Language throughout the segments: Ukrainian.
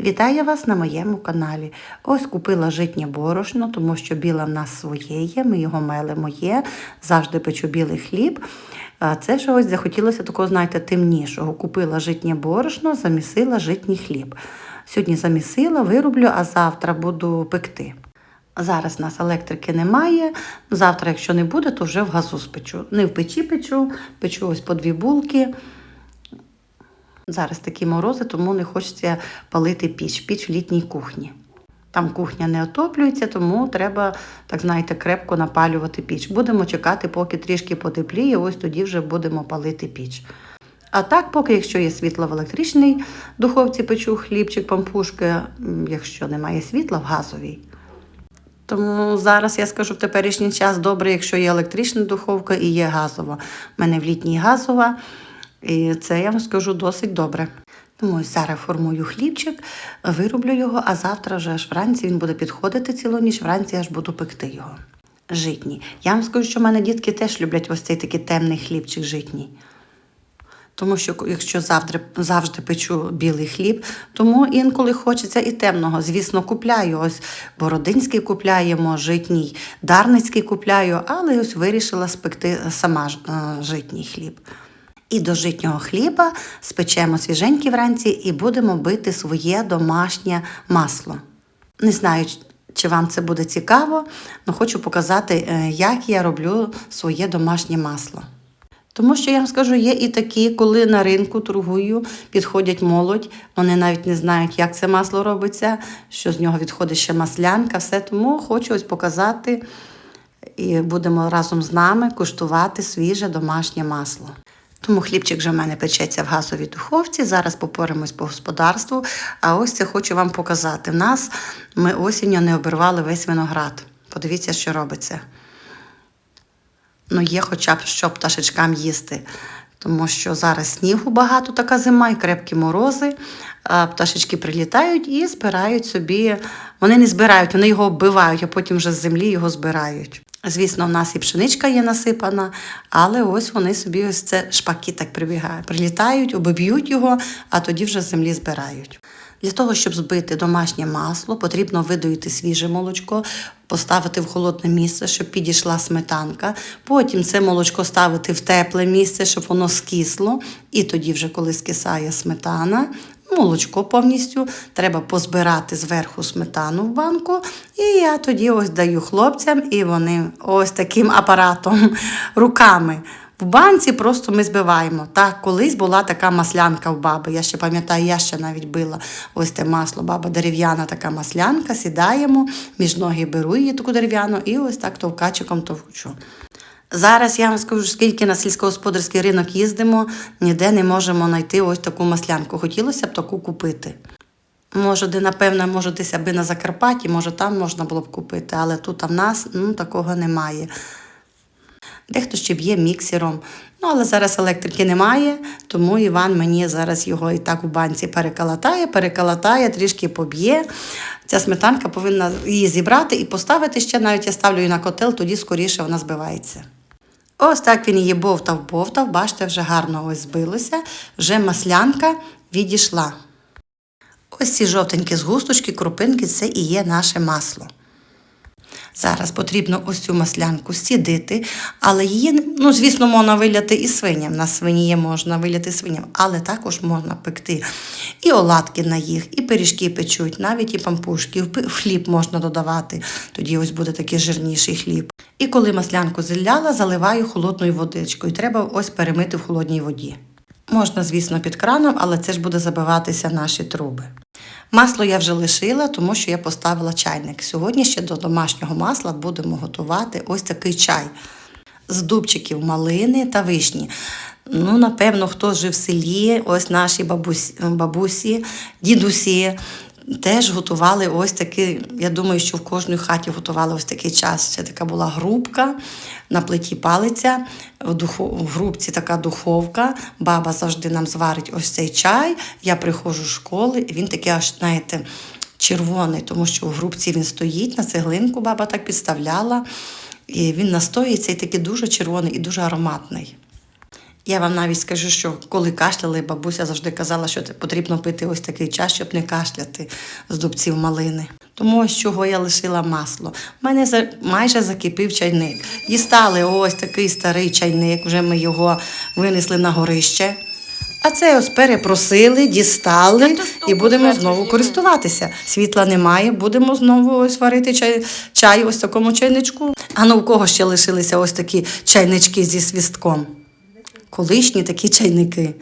Вітаю вас на моєму каналі. Ось купила житнє борошно, тому що біле в нас своє є, ми його мелимо є, завжди печу білий хліб. Це ж ось захотілося такого, знаєте, темнішого. Купила житнє борошно, замісила житній хліб. Сьогодні замісила, вироблю, а завтра буду пекти. Зараз нас електрики немає. Завтра, якщо не буде, то вже в газу спечу. Не в печі печу, печу ось по дві булки. Зараз такі морози, тому не хочеться палити піч. Піч в літній кухні. Там кухня не отоплюється, тому треба, так знаєте, крепко напалювати піч. Будемо чекати, поки трішки потепліє, ось тоді вже будемо палити піч. А так, поки якщо є світло в електричній духовці печу хлібчик, пампушки, якщо немає світла в газовій. Тому зараз я скажу в теперішній час добре, якщо є електрична духовка і є газова. У мене в літній газова, і це я вам скажу досить добре. Тому ось зараз формую хлібчик, вироблю його, а завтра вже аж вранці він буде підходити цілу ніч, вранці аж буду пекти його. Житній. Я вам скажу, що в мене дітки теж люблять ось цей такий темний хлібчик житній. Тому що якщо завжди, завжди печу білий хліб, тому інколи хочеться і темного. Звісно, купляю. Ось Бородинський купляємо, житній, Дарницький купляю, але ось вирішила спекти сама е, житній хліб. І до житнього хліба спечемо свіженький вранці і будемо бити своє домашнє масло. Не знаю, чи вам це буде цікаво, але хочу показати, е, як я роблю своє домашнє масло. Тому що я вам скажу, є і такі, коли на ринку торгую, підходять молодь, вони навіть не знають, як це масло робиться, що з нього відходить ще маслянка, все. Тому хочу ось показати і будемо разом з нами куштувати свіже домашнє масло. Тому хлібчик вже в мене печеться в газовій духовці. Зараз попоримось по господарству. А ось це хочу вам показати. В нас ми осінню не обірвали весь виноград. Подивіться, що робиться ну, є хоча б що пташечкам їсти. Тому що зараз снігу багато, така зима і крепкі морози. Пташечки прилітають і збирають собі. Вони не збирають, вони його оббивають, а потім вже з землі його збирають. Звісно, в нас і пшеничка є насипана, але ось вони собі ось це шпаки так прибігають. Прилітають, обіб'ють його, а тоді вже землі збирають. Для того, щоб збити домашнє масло, потрібно видоїти свіже молочко, поставити в холодне місце, щоб підійшла сметанка. Потім це молочко ставити в тепле місце, щоб воно скисло. І тоді, вже коли скисає сметана, молочко повністю треба позбирати зверху сметану в банку. І я тоді ось даю хлопцям, і вони ось таким апаратом руками. В банці просто ми збиваємо. Так, колись була така маслянка в баби. Я ще пам'ятаю, я ще навіть била ось те масло. Баба дерев'яна така маслянка, сідаємо, між ноги беру її таку дерев'яну і ось так товкачиком товчу. Зараз я вам скажу, скільки на сільськогосподарський ринок їздимо, ніде не можемо знайти ось таку маслянку. Хотілося б таку купити. Може, де, напевно, може, десь аби на Закарпатті, може там можна було б купити, але тут а в нас ну, такого немає. Дехто ще б'є міксером. Ну, але зараз електрики немає, тому Іван мені зараз його і так у банці переколотає, переколотає, трішки поб'є. Ця сметанка повинна її зібрати і поставити ще, навіть я ставлю її на котел, тоді скоріше вона збивається. Ось так він її бовтав-бовтав, бачите, вже гарно ось збилося, вже маслянка відійшла. Ось ці жовтенькі згусточки, крупинки це і є наше масло. Зараз потрібно ось цю маслянку сідити, але її, ну, звісно, можна виляти і свиням. На свині є можна виляти свиням, але також можна пекти і оладки на їх, і пиріжки печуть, навіть і пампушки, хліб можна додавати. Тоді ось буде такий жирніший хліб. І коли маслянку зіляла, заливаю холодною водичкою. Треба ось перемити в холодній воді. Можна, звісно, під краном, але це ж буде забиватися наші труби. Масло я вже лишила, тому що я поставила чайник. Сьогодні ще до домашнього масла будемо готувати ось такий чай з дубчиків малини та вишні. Ну, напевно, хто жив в селі, ось наші бабусі, бабусі дідусі теж готували ось такий. Я думаю, що в кожній хаті готували ось такий час. Це така була грубка, на плиті палиця, в, духов... в грубці така духовка. Баба завжди нам зварить ось цей чай. Я приходжу з школи, і він такий аж, знаєте, червоний, тому що в грубці він стоїть, на цеглинку баба так підставляла. І він настоюється і такий дуже червоний і дуже ароматний. Я вам навіть скажу, що коли кашляли, бабуся завжди казала, що потрібно пити ось такий час, щоб не кашляти з дубців малини. Тому ось чого я лишила масло. У мене майже закипів чайник. Дістали ось такий старий чайник, вже ми його винесли на горище. А це ось перепросили, дістали і будемо знову користуватися. Світла немає, будемо знову ось варити чай, чай ось такому чайничку. А ну у кого ще лишилися ось такі чайнички зі свістком? Колишні такі чайники.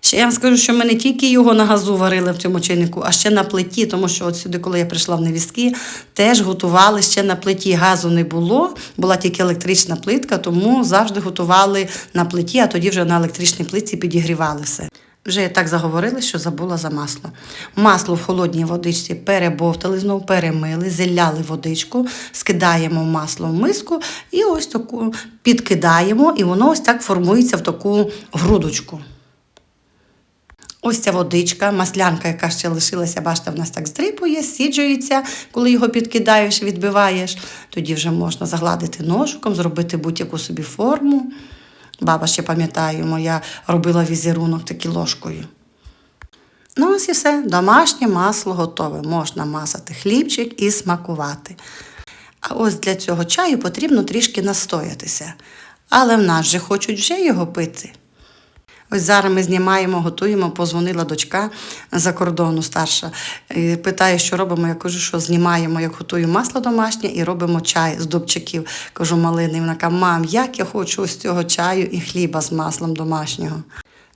Ще я вам скажу, що ми не тільки його на газу варили в цьому чайнику, а ще на плиті, тому що от сюди, коли я прийшла в невістки, теж готували ще на плиті. Газу не було, була тільки електрична плитка, тому завжди готували на плиті, а тоді вже на електричній плитці підігрівали все. Вже я так заговорила, що забула за масло. Масло в холодній водичці перебовтали, знову перемили, зіляли водичку, скидаємо масло в миску і ось таку підкидаємо, і воно ось так формується в таку грудочку. Ось ця водичка, маслянка, яка ще лишилася, бачите, в нас так здрипує, сіджується, коли його підкидаєш, відбиваєш. Тоді вже можна загладити ножиком, зробити будь-яку собі форму. Баба ще пам'ятаю, моя робила візерунок такий ложкою. Ну, ось і все. Домашнє масло готове. Можна масати хлібчик і смакувати. А ось для цього чаю потрібно трішки настоятися. Але в нас же хочуть вже його пити. Ось зараз ми знімаємо, готуємо. Позвонила дочка за кордону старша. Питає, що робимо. Я кажу, що знімаємо, як готую масло домашнє і робимо чай з дубчиків. Кажу, малини. Вона каже, мам, як я хочу ось цього чаю і хліба з маслом домашнього.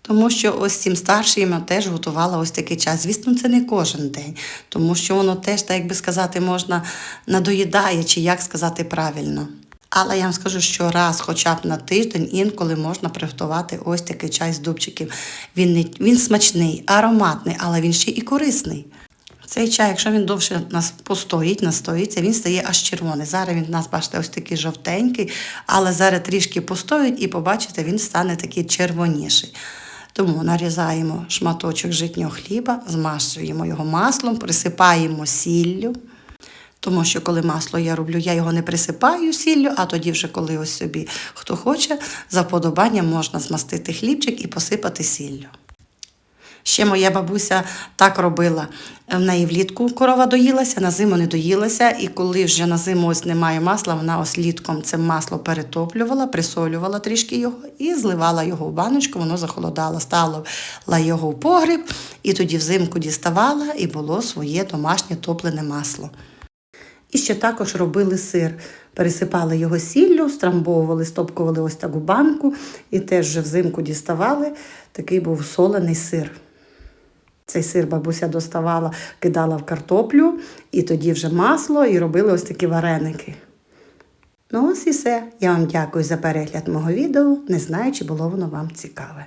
Тому що ось цим старшим я теж готувала ось такий час. Звісно, це не кожен день, тому що воно теж, так як би сказати, можна надоїдає, чи як сказати правильно. Але я вам скажу, що раз, хоча б на тиждень, інколи можна приготувати ось такий чай з дубчиків. Він, не, він смачний, ароматний, але він ще і корисний. Цей чай, якщо він довше нас постоїть, настоїться, він стає аж червоний. Зараз він у нас, бачите, ось такий жовтенький, але зараз трішки постоїть і побачите, він стане такий червоніший. Тому нарізаємо шматочок житнього хліба, змащуємо його маслом, присипаємо сіллю. Тому що коли масло я роблю, я його не присипаю сіллю, а тоді вже коли ось собі хто хоче, за вподобанням можна змастити хлібчик і посипати сіллю. Ще моя бабуся так робила. В неї влітку корова доїлася, на зиму не доїлася, і коли вже на зиму ось немає масла, вона ось літком це масло перетоплювала, присолювала трішки його і зливала його в баночку, воно захолодало, ставила його в погріб, і тоді взимку діставала, і було своє домашнє топлене масло. І ще також робили сир. Пересипали його сіллю, страмбовували, стопкували ось таку банку і теж вже взимку діставали. Такий був солений сир. Цей сир бабуся доставала, кидала в картоплю, і тоді вже масло, і робили ось такі вареники. Ну ось і все. Я вам дякую за перегляд мого відео. Не знаю, чи було воно вам цікаве.